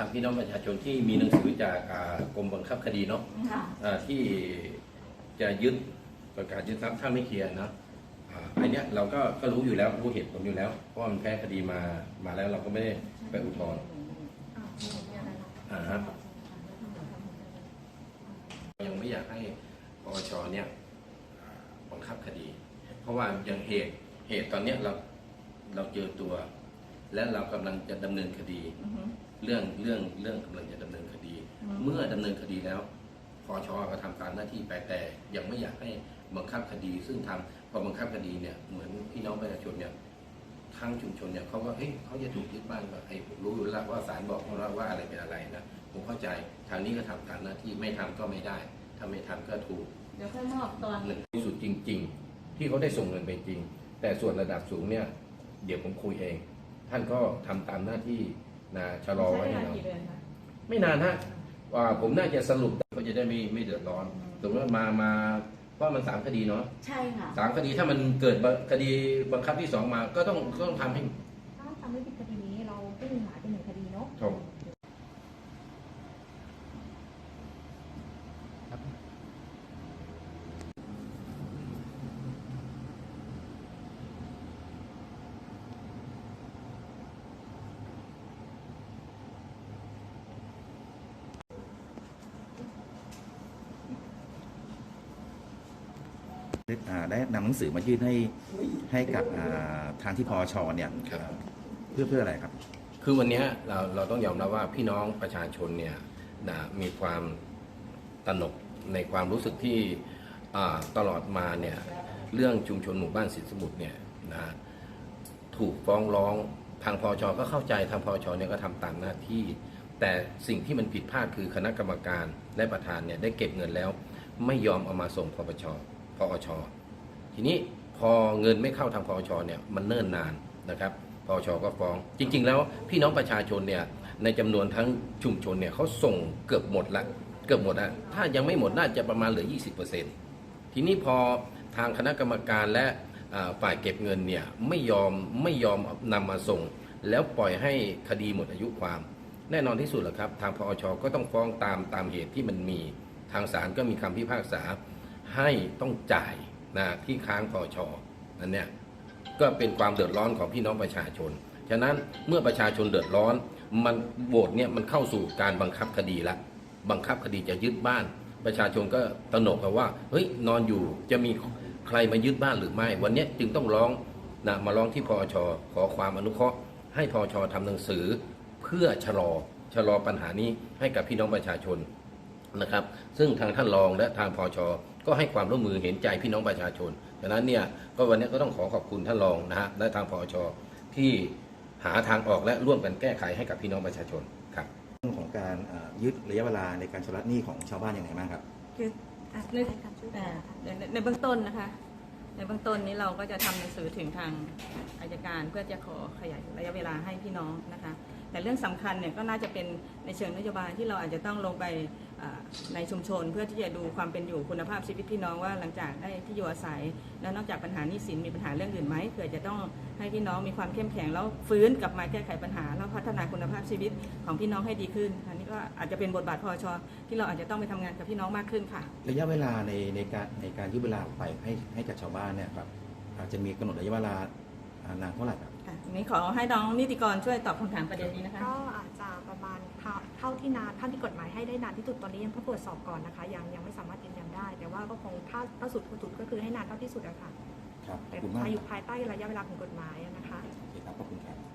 ทางพี่น้องประชาชนที่มีหนังสือจากอ่ากรมบังคับคดีเนาะค่ะอ่าที่จะยึดประกาศยึดทรัพย์ถ้าไม่เคลียร์นะอ่าอันเนี้ยเราก็ก็รู้อยู่แล้วรู้เหตุผลอยู่แล้วเพราะว่ามันแพ้คดีมามาแล้วเราก็ไม่ได้ไปอุทธรณ์อ่าฮะยังไม่อยากให้ปปชเนี่ยอ่าบังคับคดี เพราะว่าอย่างเหตุเหตุตอนเนี้ยเราเราเจอตัว และเรากำลังจะดำเนินคดี เรื่องเรื่องเรื่องกำลังจะดำเนินคดีอืมเมื่อดำเนินคดีแล้วปชก็ทำตามหน้าที่ไปแต่ยังไม่อยากให้บังคับคดี ซึ่งทำพอบังคับคดีเนี่ยเหมือนพี่น้องประชาชนเนี่ยทั้งชุมชนเนี่ยเขาก็เฮ้ยเขาจะถูกยึดบ้านก็ไอ้รู้อยู่แล้วว่าศาลบอกว่าว่าอะไรเป็นอะไรนะผมเข้าใจทางนี้ก็ทำตามหน้าที่ไม่ทำก็ไม่ได้ถ้าไม่ทำก็ถูกเดี๋ยวค่อยมอบตอนหนึ่งที่สุดจริง ๆ ที่เขาได้ส่งเงินไปจริง แต่ส่วนระดับสูงเนี่ยเดี๋ยวผมคุยเอง ท่านก็ทำตามหน้าที่ นะชะลอใช้ไว้เวให้ลาเรากี่เดือนคะ ไม่นานฮะว่าผมน่าจะสรุปเขาจะได้ไม่ไม่เดือดร้อนสมมติว่ามามาเพราะมันสามคดีเนาะใช่ค่ะสามคดีถ้ามันเกิดบคดีบังคับที่สองมาก็ต้องก็ต้องทำให้ถ้าทำไม่ผิดคดีนี้เราก็มีหมายเป็นหนึ่งคดีเนาะจบ ได้อ่าได้นำหนังสือมายื่นให้ให้กับอ่าทางที่พอชเนี่ยครับเพื่อเพื่ออะไรครับ คือวันเนี้ยเราเราต้องยอมรับว่าพี่น้องประชาชนเนี่ยนะมีความตระหนกในความรู้สึกที่อ่าตลอดมาเนี่ยเรื่องชุมชนหมู่บ้านสินสมุทรเนี่ยนะถูกฟ้องร้องทางพอชก็เข้าใจทางพอชเนี่ยก็ทำตามหน้าที่ แต่สิ่งที่มันผิดพลาดคือคณะกรรมการและประธานเนี่ยได้เก็บเงินแล้ว ไม่ยอมเอามาส่งปปช พอช ทีนี้พอเงินไม่เข้าทางพอชเนี่ยมันเนิ่นนานนะครับพอชก็ฟ้อง จริง ๆ แล้วพี่น้องประชาชนเนี่ยในจำนวนทั้งชุมชนเนี่ยเขาส่งเกือบหมดละเกือบหมดละถ้ายังไม่หมดน่าจะประมาณเหลือ 20%ทีนี้พอทางคณะกรรมการและฝ่ายเก็บเงินเนี่ยไม่ยอมไม่ยอมนำมาส่ง แล้วปล่อยให้คดีหมดอายุความ แน่นอนที่สุดแหละครับ ทางพอชก็ต้องฟ้องตามตามเหตุที่มันมีทางศาลก็มีคำพิพากษา ให้ต้องจ่ายนะที่ค้างพอชนั่นเนี่ยก็เป็นความเดือดร้อนของพี่น้องประชาชน ฉะนั้นเมื่อประชาชนเดือดร้อน มันโบทเนี่ยมันเข้าสู่การบังคับคดีละ บังคับคดีจะยึดบ้าน ประชาชนก็ตระหนกกันว่า เฮ้ยนอนอยู่จะมีใครมายึดบ้านหรือไม่ วันนี้จึงต้องร้องนะมาร้องที่พอชขอความอนุเคราะห์ ให้พอชทำหนังสือ เพื่อชะลอชะลอปัญหานี้ให้กับพี่น้องประชาชนนะครับ ซึ่งทางท่านรองและทางพอช ก็ให้ความร่วมมือเห็นใจพี่น้องประชาชนดังนั้นเนี่ยก็วันนี้ก็ต้องขอขอบคุณท่านรองนะฮะและทางพอชที่หาทางออกและร่วมกันแก้ไขให้กับพี่น้องประชาชนครับเรื่องของการอ่ายึดระยะเวลาในการชำระหนี้ของชาวบ้านยังไงบ้างครับคือในอ่าในในในเบื้องต้นนะคะ ในเบื้องต้นนี้เราก็จะทำหนังสือถึงทางอายการเพื่อจะขอขยายระยะเวลาให้พี่น้องนะคะ แต่เรื่องสำคัญเนี่ยก็น่าจะเป็นในเชิงนโยบายที่เราอาจจะต้องลงไปในชุมชน เพื่อที่จะดูความเป็นอยู่คุณภาพชีวิตพี่น้องว่าหลังจากได้ที่อยู่อาศัย แล้วนอกจากปัญหานี้สินมีปัญหาเรื่องอื่นไหมเผื่อจะต้องให้พี่น้องมีความเข้มแข็งแล้วฟื้นกลับมาแก้ไขปัญหา แล้วพัฒนาคุณภาพชีวิตของพี่น้องให้ดีขึ้น อันนี้ก็อาจจะเป็นบทบาทพอชอที่เราอาจจะต้องไปทำงานกับพี่น้องมากขึ้นค่ะ ระยะเวลาในในการในการยืดเวลาออกไปให้ให้กับชาวบ้านเนี่ยครับอาจจะมีกำหนดระยะเวลาอ่านานเท่าไหร่ครับ ค่ะทีนี้ขอให้น้องนิติกรช่วยตอบคำถามประเด็นนี้นะคะ ก็อาจจะประมาณเท่าเท่าที่นานเท่าที่กฎหมายให้ได้นานที่สุดตอนนี้ยังต้องตรวจสอบก่อนนะคะ ยังยังไม่สามารถยืนยันได้ แต่ว่าก็คงถ้าถ้าสุดสุดก็คือให้นานเท่าที่สุดอะค่ะครับขแต่อบคุณมากภายอยู่ภายใต้ระยะเวลาของกฎหมายอะนะคะ โอเคครับขอบคุณครับ